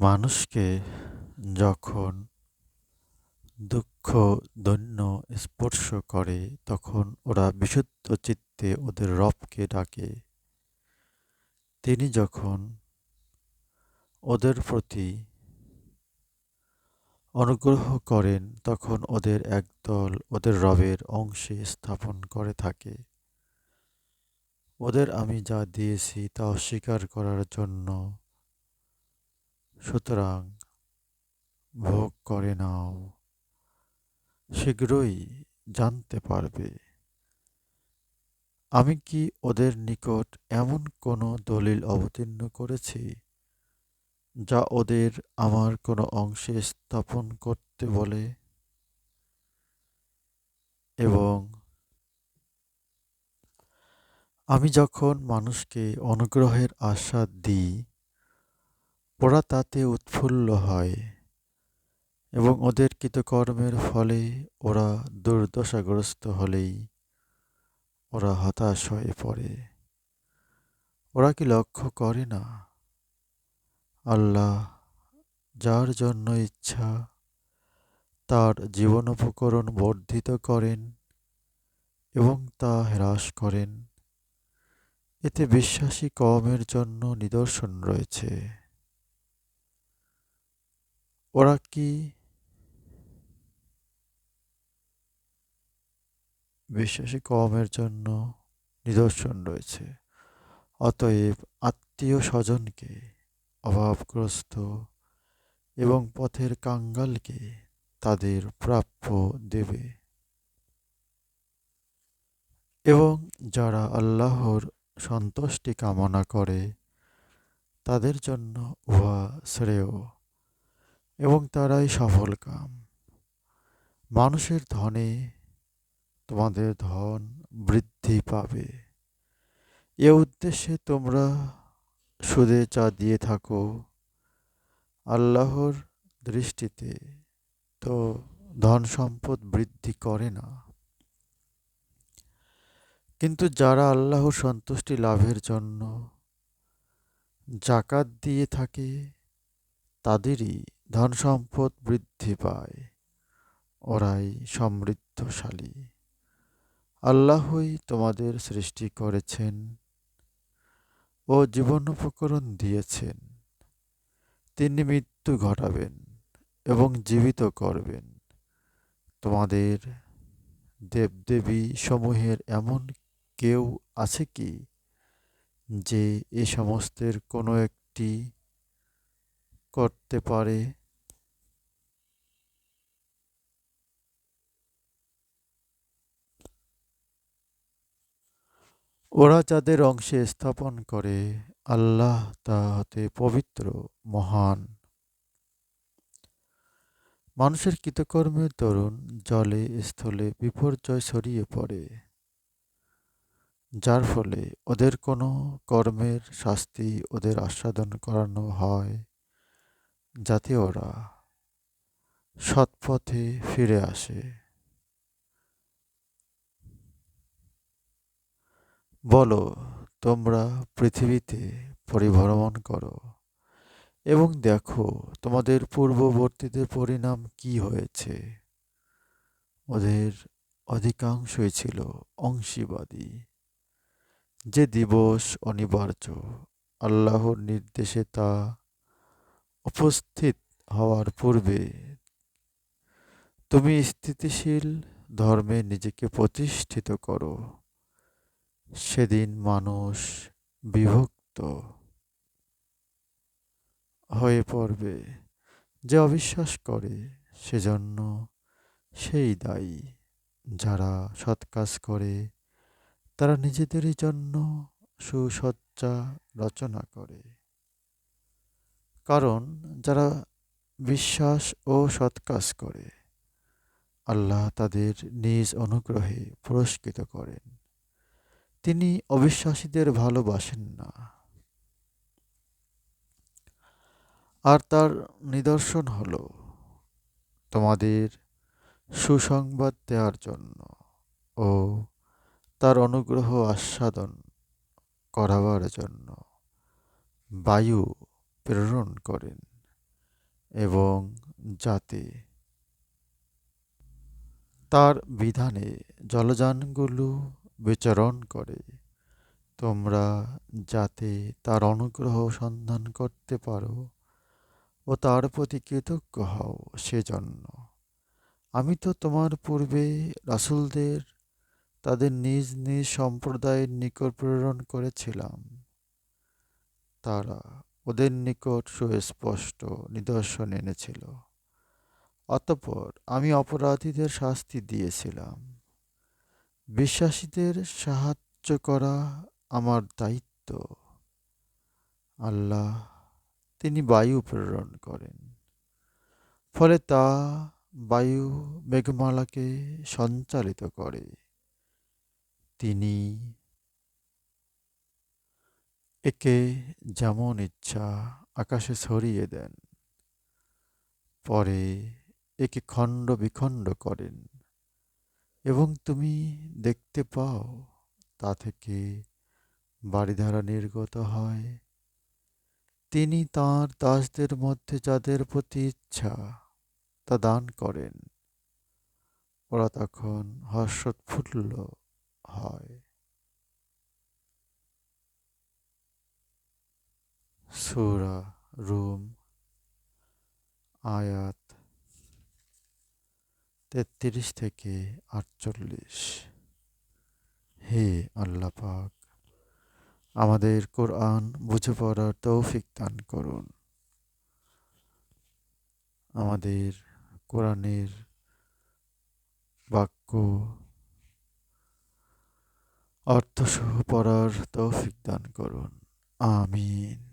মানুষকে যখন দুঃখ, দৈন্য স্পর্শ করে, তখন ওরা বিশুদ্ধ চিত্তে ওদের রবকে ডাকে। তিনি যখন ওদের প্রতি অনুগ্রহ করেন, তখন ওদের একদল ওদের রবের অংশে স্থাপন করে থাকে। ওদের আমি যা দিয়েছি তা অস্বীকার করার জন্য সুতরাং ভোগ করে নাও। শীঘ্রই জানতে পারবে। আমি কি ওদের নিকট এমন কোনো দলিল অবতীর্ণ করেছি, যা ওদের আমার কোনো অংশে স্থাপন করতে বলে? এবং আমি যখন মানুষকে অনুগ্রহের আশ্বাদ দিই ওরা তাতে উৎফুল্ল হয় এবং ওদের কৃতকর্মের ফলে ওরা দুর্দশাগ্রস্ত হলেই ওরা হতাশ হয়ে পড়ে। ওরা কি লক্ষ্য করে না? আল্লাহ যার জন্য ইচ্ছা, তার জীবন উপকরণ বর্ধিত করেন এবং তা হ্রাস করেন। এতে বিশ্বাসী কমের জন্য নিদর্শন রয়েছে। ওরা কি বিশ্বাসী কমের জন্য নিদর্শন রয়েছে? অতএব আত্মীয় স্বজনকে অভাবগ্রস্ত এবং পথের কাঙ্গালকে তাদের প্রাপ্য দেবে। এবং যারা আল্লাহর সন্তুষ্টি কামনা করে, তাদের জন্য উহা শ্রেয়। এবং তারাই সফল কাম। মানুষের ধনে তোমাদের ধন বৃদ্ধি পাবে। এ উদ্দেশ্যে তোমরা সুদে চা দিয়ে থাকো। আল্লাহর দৃষ্টিতে তো ধন সম্পদ বৃদ্ধি করে না। কিন্তু যারা আল্লাহর সন্তুষ্টি লাভের জন্য জাকাত দিয়ে থাকে, তাদেরই ধন সম্পদ বৃদ্ধি পায়। ওরাই সমৃদ্ধশালী। আল্লাহই তোমাদের সৃষ্টি করেছেন ও জীবন উপকরণ দিয়েছেন। তিনি মৃত্যু ঘটাবেন এবং জীবিত করবেন। তোমাদের দেবদেবী সমূহের এমন কেউ আছে কি যে এ সমস্তের কোনো একটি করতে পারে। ওরা যাদের অংশে স্থাপন করে, আল্লাহ তা হতে পবিত্র, মহান। মানুষের কৃতকর্মের দরুন জলে, স্থলে বিপর্যয় ছড়িয়ে পড়ে। যার ফলে ওদের কোনো কর্মের শাস্তি ওদের আস্বাদন করানো হয়। যাতে ওরা সৎপথে ফিরে আসে। বলো, তোমরা পৃথিবীতে পরিভ্রমণ করো এবং দেখো, তোমাদের পূর্ববর্তীদের পরিণাম কি হয়েছে। ওদের অধিকাংশই ছিল অংশীবাদী। যে দিবস অনিবার্য, আল্লাহর নির্দেশে তা উপস্থিত হওয়ার পূর্বে তুমি স্থিতিশীল ধর্মে নিজেকে প্রতিষ্ঠিত করো। সেদিন মানুষ বিভক্ত হয়ে পড়বে। যে অবিশ্বাস করে, সেজন্য সেই দায়ী। যারা সৎ কাজ করে, তারা নিজেদেরই জন্য সুসজ্জা রচনা করে। কারণ যারা বিশ্বাস ও সৎ কাজ করে, আল্লাহ তাদের নিজ অনুগ্রহে পুরস্কৃত করেন। তিনি অবিশ্বাসীদের ভালোবাসেন না। আর তার নিদর্শন হল তোমাদের সুসংবাদ দেওয়ার জন্য ও তার অনুগ্রহ আস্বাদন করাবার জন্য। বায়ু প্রেরণ করেন এবং যাতে তার বিধানে জলযানগুলো বিচরণ করে, তোমরা যাতে তার অনুগ্রহ সন্ধান করতে পারো ও তার প্রতি কৃতজ্ঞ হও সেজন্য। আমি তো তোমার পূর্বে রাসুলদের তাদের নিজ নিজ সম্প্রদায়ের নিকট প্রেরণ করেছিলাম। তারা ওদের নিকট সুস্পষ্ট নিদর্শন এনেছিল। অতপর আমি অপরাধীদের শাস্তি দিয়েছিলাম। বিশ্বাসীদের সাহায্য করা আমার দায়িত্ব। আল্লাহ, তিনি বায়ু প্রেরণ করেন। ফলে তা বায়ু মেঘমালাকে সঞ্চালিত করে। তিনি একে যেমন ইচ্ছা আকাশে ছড়িয়ে দেন, পরে একে খণ্ড বিখণ্ড করেন। এবং তুমি দেখতে পাও, তা থেকে বাড়িধারা নির্গত হয়। তিনি তাঁর দাসদের মধ্যে যাদের প্রতি ইচ্ছা, তা দান করেন। ওরা তখন হর্ষোৎফুল্ল হয়। সুরা রুম আয়াত তেত্রিশ থেকে আটচল্লিশ। হে আল্লাহ পাক, আমাদের কোরআন বুঝে পড়ার তৌফিক দান করুন। আমাদের কোরআনের বাক্য, অর্থসহ পড়ার তৌফিক দান করুন। আমিন।